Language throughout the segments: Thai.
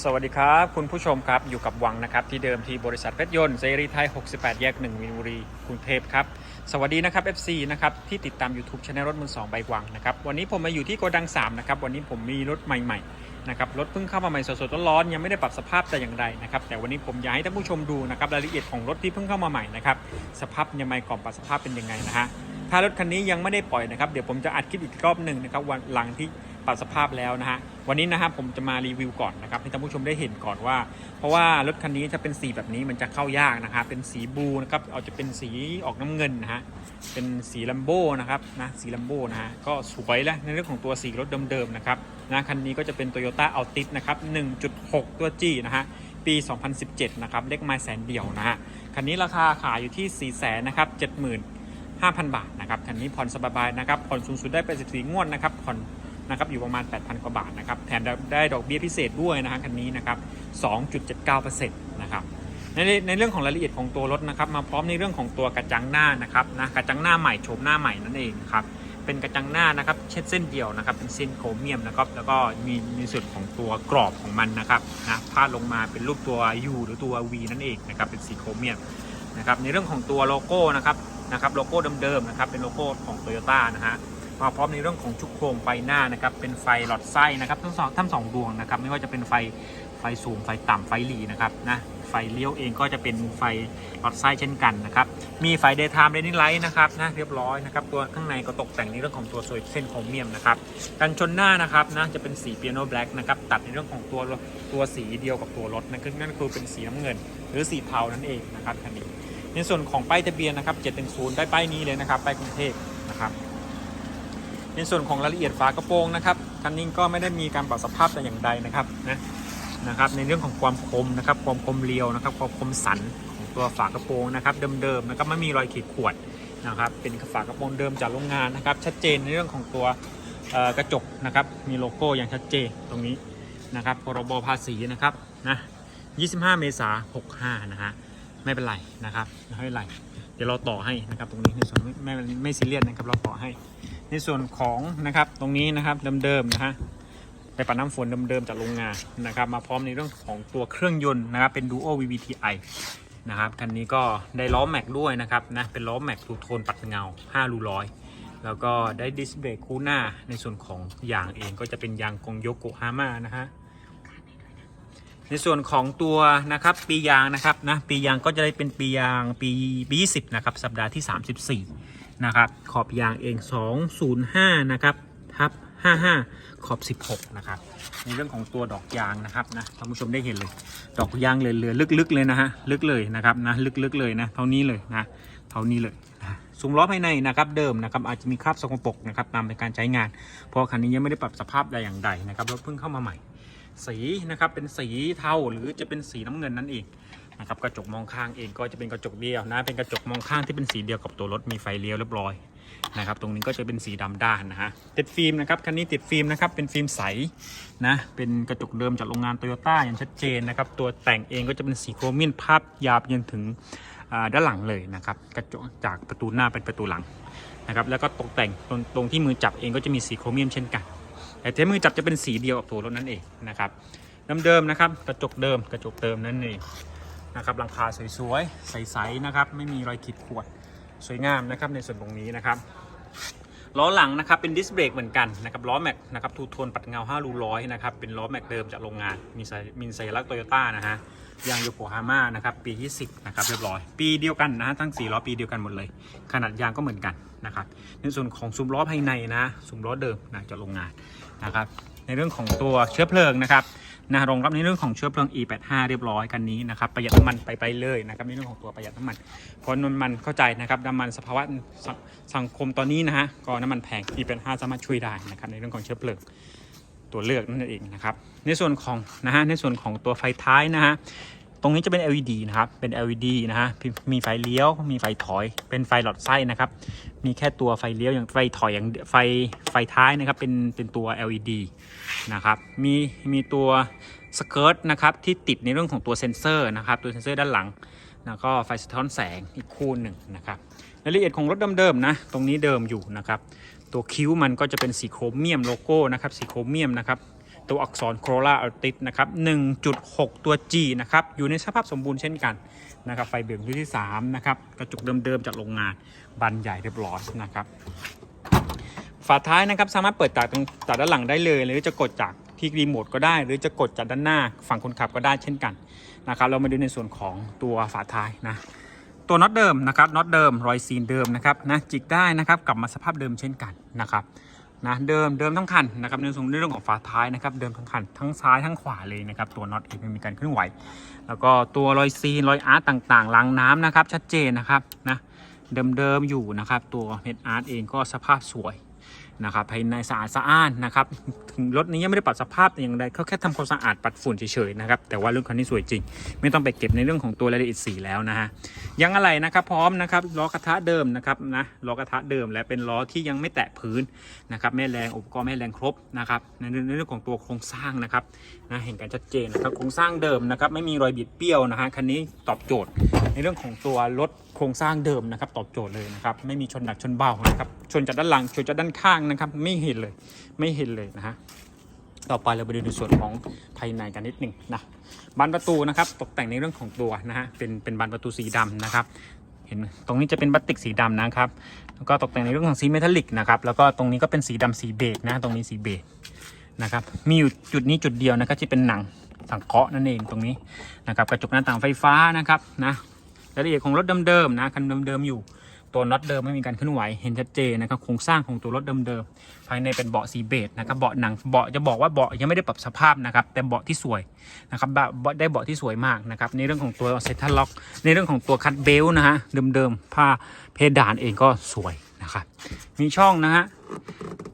สวัสดีครับ คุณผู้ชมครับอยู่กับวังนะครับที่เดิมที่บริษัทเพชรยนต์เสรีไทย 68 แยก 1 มินบุรีกรุงเทพครับ สวัสดีนะครับ FC นะครับที่ติดตาม YouTube ช anel รถมือ2ใบวังนะครับวันนี้ผมมาอยู่ที่โกดัง 3 นะครับ วันนี้ผมมีรถใหม่ๆนะครับรถเพิ่งเข้ามาใหม่สดๆร้อนๆยังไม่ได้ปรับสภาพแต่อย่างใดนะครับแต่วันนี้ผมอยากให้ท่านผู้ชมดูนะครับรายละเอียดของรถที่เพิ่งเข้ามาใหม่นะครับสภาพยังไงก่อนปรับสภาพเป็นยังไงนะฮะถ้ารถคันนี้ยังไม่ได้ปล่อยนะครับเดี๋ยวผมจะอัดคลิปอีกรอบหนึ่งนะครับวันหลังที่ ปรับสภาพแล้วนะฮะวันนี้นะครับผมจะมารีวิวก่อนนะครับให้ท่านผู้ชมได้เห็นก่อนว่า เพราะว่ารถคันนี้ถ้าเป็นสีแบบนี้มันจะเข้ายากนะครับเป็นสีบูนะครับเอาจะเป็นสีออกน้ำเงินนะฮะเป็นสีลัมโบนะครับนะสีลัมโบนะฮะก็สวยแล้วในเรื่องของตัวสีรถเดิมๆนะครับนะคันนี้ก็จะเป็น Toyota Altis นะครับ 1.6 ตัว G นะฮะปี 2017 นะครับเลขไม้แสนเดียวนะฮะคันนี้ราคาขายอยู่ที่ 4 0 0แสนนะครับ70,000 5,000 บาทนะครับคันนี้ผ่อนสบายๆนะครับผ่อนสูงสุดได้ไป14งวดนะครับผ่อน นะครับอยู่ประมาณ 8,000 กว่าบาทนะครับแถมได้ดอกเบี้ยพิเศษด้วยนะฮะคันนี้นะครับ 2.79%นะครับในในเรื่องของรายละเอียดของตัวรถนะครับมาพร้อมในเรื่องของตัวกระจังหน้านะครับนะกระจังหน้าใหม่โฉมหน้าใหม่นั่นเองครับเป็นกระจังหน้านะครับเช็ดเส้นเดียวนะครับเป็นเส้นโครเมียมนะครับแล้วก็มีในส่วนของตัวกรอบของมันนะครับนะพาดลงมาเป็นรูปตัว U หรือตัว V นั่นเองนะครับเป็นสีโครเมียมนะครับในเรื่องของตัวโลโก้นะครับนะครับโลโก้เดิมๆนะครับเป็นโลโก้ของ Toyota นะฮะ มาพร้อมในเรื่องของชุกโครงไฟหน้านะครับเป็นไฟหลอดไส้นะครับทั้งสองทั้งสองดวงนะครับไม่ว่าจะเป็นไฟไฟสูงไฟต่ำไฟหลีนะครับนะไฟเลี้ยวเองก็จะเป็นไฟหลอดไส้เช่นกันนะครับมีไฟ daytime running light นะครับนะเรียบร้อยนะครับตัวข้างในก็ตกแต่งในเรื่องของตัวโซยเส้นโครเมียมนะครับกันชนหน้านะครับนะจะเป็นสีเปียโนแบล็กนะครับตัดในเรื่องของตัวตัวสีเดียวกับตัวรถนั่นคือนั่นคือเป็นสีน้ำเงิน หรือสีเทานั่นเองนะครับคันนี้ในส่วนของป้ายทะเบียนนะครับ710ได้ป้ายนี้เลยนะครับป้ายกรุงเทพนะครับ ในส่วนของรายละเอียดฝากระโปรงนะครับคันนี้ก็ไม่ได้มีการปรับสภาพแต่อย่างใดนะครับนะนะครับ ในเรื่องของความคมนะครับ ความคมเรียวนะครับ ความคมสันของตัวฝากระโปรงนะครับ เดิมๆนะครับไม่มีรอยขีดข่วนนะครับ เป็นฝากระโปรงเดิมจากโรงงานนะครับ ชัดเจนในเรื่องของตัวกระจกนะครับ มีโลโก้อย่างชัดเจนตรงนี้นะครับ พรบภาษีนะครับนะ25 เมษายน65 นะฮะ ไม่เป็นไรนะครับ ไม่เป็นไร เดี๋ยวเราต่อให้นะครับ ตรงนี้ในส่วนไม่ไม่ไม่ซีเรียสนะครับ เราต่อให้ ในส่วนของนะครับตรงนี้นะครับเดิมๆนะฮะไปปัดน้ำฝนเดิมๆจากโรงงานนะครับ มาพร้อมในเรื่องของตัวเครื่องยนต์นะครับ เป็น Duo VVTi นะครับคันนี้ก็ได้ล้อแม็กด้วยนะครับนะเป็นล้อแม็กทูโทนปัดเงา 5 รูร้อยแล้วก็ได้ดิสเบรกคู่หน้าในส่วนของยางเองก็จะเป็นยางกงโยโกฮาม่านะฮะในส่วนของตัวนะครับปียางนะครับนะปียางก็จะได้เป็นปียางปีปี20 นะครับ สัปดาห์ที่ 34 นะครับ ขอบยางเอง 205 นะครับทับ 55 ขอบ 16 นะครับ ในเรื่องของตัวดอกยางนะครับนะท่านผู้ชมได้เห็นเลย ดอกยางเลยเหลือลึกๆเลยนะฮะลึกเลยนะครับนะลึกๆเลยนะเท่านี้เลยนะเท่านี้เลยนะซุ้มล้อภายในนะครับเดิมนะครับอาจจะมีคราบสกปรกนะครับตามในการใช้งาน เพราะคันนี้ยังไม่ได้ปรับสภาพใดอย่างใดนะครับรถเพิ่งเข้ามาใหม่ สีนะครับเป็นสีเทาหรือจะเป็นสีน้ำเงินนั่นเอง นะครับกระจกมองข้างเองก็จะเป็นกระจกเดียวนะเป็นกระจกมองข้างที่เป็นสีเดียวกับตัวรถมีไฟเลี้ยวเรียบร้อยนะครับตรงนี้ก็จะเป็นสีดำด้านนะฮะติดฟิล์มนะครับคันนี้ติดฟิล์มนะครับเป็นฟิล์มใสนะเป็นกระจกเดิมจากโรงงานโตโยต้าอย่างชัดเจนนะครับตัวแต่งเองก็จะเป็นสีโครเมียมภาพยาวไปจนถึงด้านหลังเลยนะครับกระจกจากประตูหน้าเป็นประตูหลังนะครับแล้วก็ตกแต่งตรงตรงที่มือจับเองก็จะมีสีโครเมียมเช่นกันแต่ที่มือจับจะเป็นสีเดียวกับตัวรถนั่นเองนะครับเดิมๆนะครับกระจกเดิมกระจกเดิมนั่นเอง นะครับหลังคาสวยๆ ใสๆนะครับไม่มีรอยขีดข่วนสวยงามนะครับในส่วนตรงนี้นะครับล้อหลังนะครับเป็นดิสเบรกเหมือนกันนะครับล้อแม็กนะครับทูโทนปัดเงา5รูร้อยนะครับเป็นล้อแม็กเดิมจากโรงงานมีสัญมีสัญลักษณ์โตโยต้านะฮะยางโยโกฮาม่านะครับปีที่10นะครับเรียบร้อย ปีเดียวกันนะฮะทั้ง4ล้อปีเดียวกันหมดเลย ขนาดยางก็เหมือนกันนะครับในส่วนของซุ้มล้อภายในนะซุ้มล้อเดิมนะจากโรงงานนะครับ ในเรื่องของตัวเชื้อเพลิงนะครับนะรองรับในเรื่องของเชื้อเพลิง E85 เรียบร้อยกันนี้นะครับประหยัดน้ำมันไปไปเลยนะครับในเรื่องของตัวประหยัดน้ำมันเพราะน้ำมันเข้าใจนะครับน้ำมันสภาวะสสังคมตอนนี้นะฮะก็น้ำมันแพง E85 สามารถช่วยได้นะครับในเรื่องของเชื้อเพลิงตัวเลือกนั่นเองนะครับในส่วนของนะฮะในส่วนของตัวไฟท้ายนะฮะ ตรงนี้จะเป็น LED นะครับ เป็น LED นะฮะ มีไฟเลี้ยว มีไฟถอย เป็นไฟหลอดไส้นะครับ มีแค่ตัวไฟเลี้ยวอย่างไฟถอยอย่างไฟไฟท้ายนะครับ เป็นเป็นตัว LED นะครับ มีมีตัวสเกิร์ตนะครับที่ติดในเรื่องของตัวเซ็นเซอร์นะครับ ตัวเซ็นเซอร์ด้านหลัง แล้วก็ไฟสะท้อนแสงอีกคู่หนึ่งนะครับ รายละเอียดของรถเดิมๆนะ ตรงนี้เดิมอยู่นะครับ ตัวคิ้วมันก็จะเป็นสีโครเมียมโลโก้นะครับ สีโครเมียมนะครับ ตัวอักษร Corolla Altis นะครับ 1.6 ตัว G นะครับ อยู่ในสภาพสมบูรณ์เช่นกันนะครับ ไฟเบรกรุ่นที่ 3 นะครับ กระจุกเดิมๆ จากโรงงานบานใหญ่เรียบร้อยนะครับ ฝาท้ายนะครับสามารถเปิดจากตรงจากด้านหลังได้เลย หรือจะกดจากที่รีโมทก็ได้ หรือจะกดจากด้านหน้าฝั่งคนขับก็ได้เช่นกันนะครับ เรามาดูในส่วนของตัวฝาท้ายนะตัวน็อตเดิมนะครับน็อตเดิมรอยซีนเดิมนะครับนะจิกได้นะครับกลับมาสภาพเดิมเช่นกันนะครับ นะเดิมเดิมทั้งคันนะครับในส่วนเรื่องของฝาท้ายนะครับเดิมทั้งคันทั้งซ้ายทั้งขวาเลยนะครับตัวน็อตเองมีการเคลื่อนไหว แล้วก็ตัวรอยซีนรอยอาร์ตต่างๆล้างน้ำนะครับชัดเจนนะครับนะเดิมๆอยู่นะครับตัวเม็ดอาร์ตเองก็สภาพสวย นะครับภายในสะอาดสะอ้านนะครับถึงรถนี้ยังไม่ได้ปรับสภาพแต่อย่างใดเขาแค่ทำความสะอาดปัดฝุ่นเฉยๆนะครับแต่ว่าเรื่องคันนี้สวยจริง ไม่ต้องไปเก็บในเรื่องของตัวรายละเอียดสีแล้วนะฮะยังอะไรนะครับพร้อมนะครับล้อกระทะเดิมนะครับนะล้อกระทะเดิมและเป็นล้อที่ยังไม่แตะพื้นนะครับแม่แรงอุปกรณ์แม่แรงครบนะครับในเรื่องในเรื่องของตัวโครงสร้างนะครับนะเห็นกันชัดเจนนะครับโครงสร้างเดิมนะครับไม่มีรอยบิดเบี้ยวนะฮะคันนี้ตอบโจทย์ ในเรื่องของตัวรถโครงสร้างเดิมนะครับ ตอบโจทย์เลยนะครับ ไม่มีชนหนักชนเบานะครับ ชนจากด้านหลังชนจากด้านข้างนะครับ ไม่เห็นเลย ไม่เห็นเลยนะฮะต่อไปเราไปดูในส่วนของภายในกันนิดหนึ่งนะบานประตูนะครับ ตกแต่งในเรื่องของตัวนะฮะเป็นเป็นบานประตูสีดำนะครับ เห็นตรงนี้จะเป็นบัตติกสีดำนะครับ แล้วก็ตกแต่งในเรื่องของสีเมทัลลิกนะครับ แล้วก็ตรงนี้ก็เป็นสีดำสีเบจนะ ตรงนี้สีเบจนะครับ มีอยู่จุดนี้จุดเดียวนะครับที่เป็นหนังสังเคราะห์นั่นเองตรงนี้นะครับ กระจกหน้าต่างไฟฟ้านะครับนะ รายละเอียดของรถเดิมๆนะคันเดิมๆอยู่ตัวน็อตเดิมไม่มีการเคลื่อนไหวเห็นชัดเจนนะครับโครงสร้างของตัวรถเดิมๆภายในเป็นเบาะสีเบจนะครับเบาะหนังเบาะจะบอกว่าเบาะยังไม่ได้ปรับสภาพนะครับแต่เบาะที่สวยนะครับเบาะเบได้เบาะที่สวยมากนะครับในเรื่องของตัวเซตทัลล็อก ในเรื่องของตัวคัตเบลนะฮะเดิมๆผ้าเพดานเองก็สวยนะครับมีช่องนะฮะ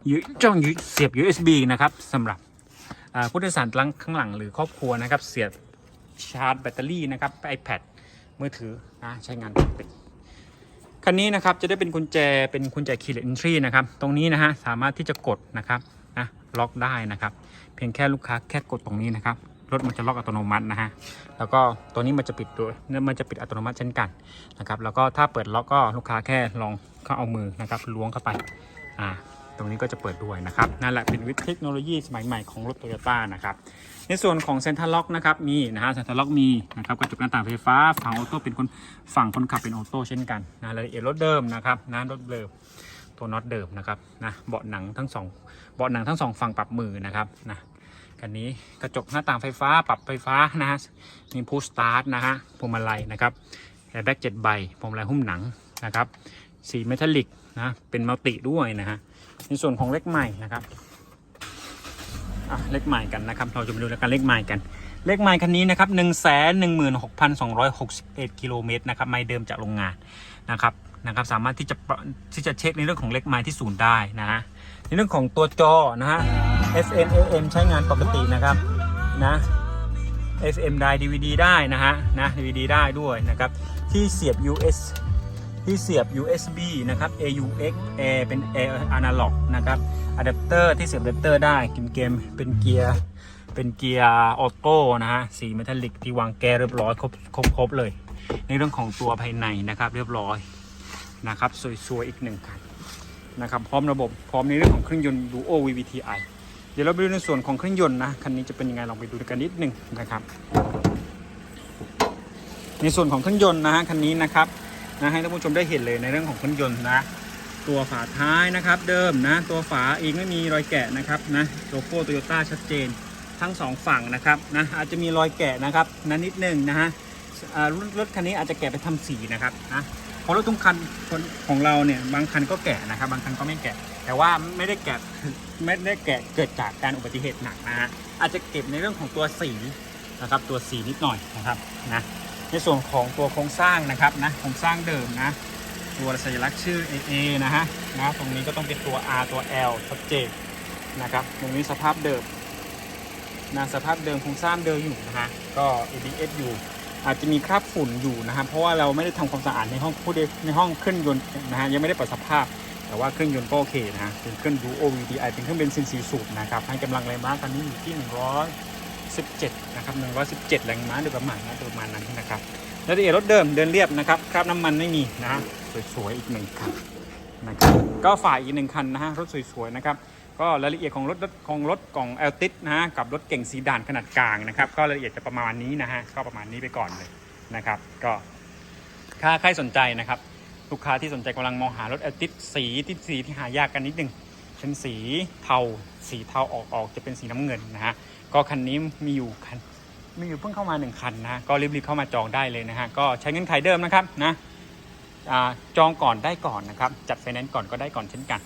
ยูช่องยูเสียบ USB นะครับสำหรับผู้โดยสารข้างหลังหรือครอบครัวนะครับเสียบชาร์จแบตเตอรี่นะครับ iPad มือถือนะใช้งานปกติคันนี้นะครับจะได้เป็นกุญแจเป็นกุญแจ keyless entry นะครับ ตรงนี้นะฮะสามารถที่จะกดนะครับนะล็อกได้นะครับ เพียงแค่ลูกค้าแค่กดตรงนี้นะครับรถมันจะล็อกอัตโนมัตินะฮะ แล้วก็ตัวนี้มันจะปิดด้วยมันจะปิดอัตโนมัติเช่นกันนะครับ แล้วก็ถ้าเปิดล็อกก็ลูกค้าแค่ลองเข้าเอามือนะครับล้วงเข้าไป อ่า ตรงนี้ก็จะเปิดด้วยนะครับนั่นแหละเป็นวิธีเทคโนโลยีสมัยใหม่ของรถโตโยต้านะครับในส่วนของเซ็นทรัลล็อกนะครับมีนะฮะเซ็นทรัลล็อกมีนะครับกระจกหน้าต่างไฟฟ้าฝั่งออโต้เป็นคนฝั่งคนขับเป็นออโต้เช่นกันนะรายละเอียดรถเดิมนะครับนะรถเดิมตัวน็อตเดิมนะครับนะเบาะหนังทั้งสองเบาะหนังทั้งสองฝั่งปรับมือนะครับนะคันนี้กระจกหน้าต่างไฟฟ้าปรับไฟฟ้านะฮะมีพูสตาร์ทนะฮะพวงมาลัยนะครับแอร์แบ็กเจ็ดใบพวงมาลัยหุ้มหนังนะครับ สีเมทัลลิกนะเป็นมัลติด้วยนะฮะในส่วนของเล็กใหม่นะครับเลขใหม่กันนะครับ เราจะมาดูแล้วกันเลขใหม่กัน เลขใหม่คันนี้นะครับ1 1 6 2 6 1กิโลเมตรนะครับ ไม่เดิมจากโรงงานนะครับนะครับ สามารถที่จะที่จะเช็คในเรื่องของเลขไม้ที่ศูนย์ได้นะฮะในเรื่องของตัวจอนะฮะ FM AM ใช้งานปกตินะครับนะ FM ได้ DVD ได้นะฮะนะ DVD ได้ด้วยนะครับ ที่เสียบ USB ที่เสียบ USB นะครับ AUX A เป็น A analog นะครับอะแดปเตอร์ที่เสียบอะแดปเตอร์ได้กินเกมเป็นเกียร์เป็นเกียร์ออโต้นะฮะสีเมทัลลิกที่วางแกเรียบร้อยครบครบครบเลย ในเรื่องของตัวภายในนะครับเรียบร้อยนะครับสวยๆอีกหนึ่งคันนะครับพร้อมระบบพร้อมในเรื่องของเครื่องยนต์ Duo VVTi เดี๋ยวเราไปดูในส่วนของเครื่องยนต์นะคันนี้จะเป็นยังไงลองไปดูกันนิดหนึ่งนะครับ ในส่วนของเครื่องยนต์นะฮะคันนี้นะครับ นะให้ท่านผู้ชมได้เห็นเลยในเรื่องของเครื่องยนต์นะตัวฝาท้ายนะครับเดิมนะ ตัวฝาเองไม่มีรอยแกะนะครับนะโลโก้โตโยต้าชัดเจนทั้งสองฝั่งนะครับนะอาจจะมีรอยแกะนะครับนะนิดนึงนะฮะอ่ารถคันนี้อาจจะแกะไปทำสีนะครับนะเพราะรถทุกคันของเราเนี่ยบางคันก็แกะนะครับบางคันก็ไม่แกะ แต่ว่าไม่ได้แกะไม่ได้แกะเกิดจากการอุบัติเหตุหนักนะฮะอาจจะเก็บในเรื่องของตัวสีนะครับตัวสีนิดหน่อยนะครับนะ ในส่วนของตัวโครงสร้างนะครับนะโครงสร้างเดิมนะตัวสัญลักษณ์ชื่อ AA นะฮะนะตรงนี้ก็ต้องเป็นตัว R ตัว L ชัดเจนนะครับตรงนี้สภาพเดิมนะสภาพเดิมโครงสร้างเดิมอยู่นะฮะก็ ABS อยู่อาจจะมีคราบฝุ่นอยู่นะครับเพราะว่าเราไม่ได้ทำความสะอาดในห้องผู้โดในห้องเครื่องยนต์นะฮะยังไม่ได้ปรับสภาพ แต่ว่าเครื่องยนต์ก็โอเคนะฮะเป็นเครื่อง Duo VDI เป็นเครื่องเบนซิน4สูบนะครับให้กำลังแรงม้าตอนนี้อยู่ที่ 117นะครับ117 แรงม้าโดยประมาณนะโดยประมาณนั้นนะครับรายละเอียดรถเดิมเดินเรียบนะครับคราบน้ำมันไม่มีนะสวยๆอีกหนึ่งคันนะครับก็ฝ่ายอีกหนึ่งคันนะฮะรถสวยๆนะครับก็รายละเอียดของรถรถของรถกล่องแอลติสนะฮะกับรถเก่งสีด่านขนาดกลางนะครับก็รายละเอียดจะประมาณนี้นะฮะก็ประมาณนี้ไปก่อนเลยนะครับก็ถ้าใครสนใจนะครับลูกค้าที่สนใจกำลังมองหารถแอลติสสีที่สีที่หายากกันนิดนึงเป็นสีเทาสีเทาออกออกจะเป็นสีน้ำเงินนะฮะ ก็คันนี้มีอยู่คันมีอยู่เพิ่งเข้ามาหนึ่งคันนะก็รีบๆเข้ามาจองได้เลยนะฮะก็ใช้เงินไขเดิมนะครับนะจองก่อนได้ก่อนนะครับ จัดไฟแนนซ์ก่อนก็ได้ก่อนเช่นกัน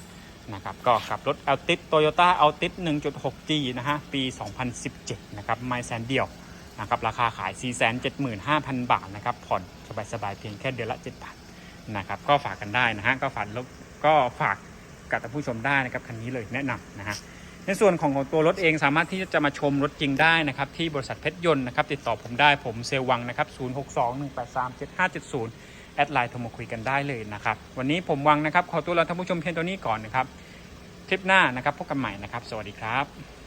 นะครับก็กับรถ a l t i s Toyota a l t i s 1.6G นะฮะปี 2017 นะครับไม่แสนเดียวนะครับราคาขาย 475,000 บาทนะครับผ่อนสบายๆ เพียงแค่เดือนละ 7,000นะครับก็ฝากกันได้นะฮะก็ฝากรถก็ฝากกับท่านผู้ชมได้นะครับคันนี้เลยแนะนำนะฮะ ในส่วนของของตัวรถเองสามารถที่จะมาชมรถจริงได้นะครับ ที่บริษัทเพชรยนต์นะครับ ติดต่อผมได้ผมเซลวังนะครับ 0621837570 แอดไลน์โทรมาคุยกันได้เลยนะครับ วันนี้ผมวังนะครับ ขอตัวลาท่านผู้ชมเพียงตัวนี้ก่อนนะครับ คลิปหน้านะครับพบกันใหม่นะครับ สวัสดีครับ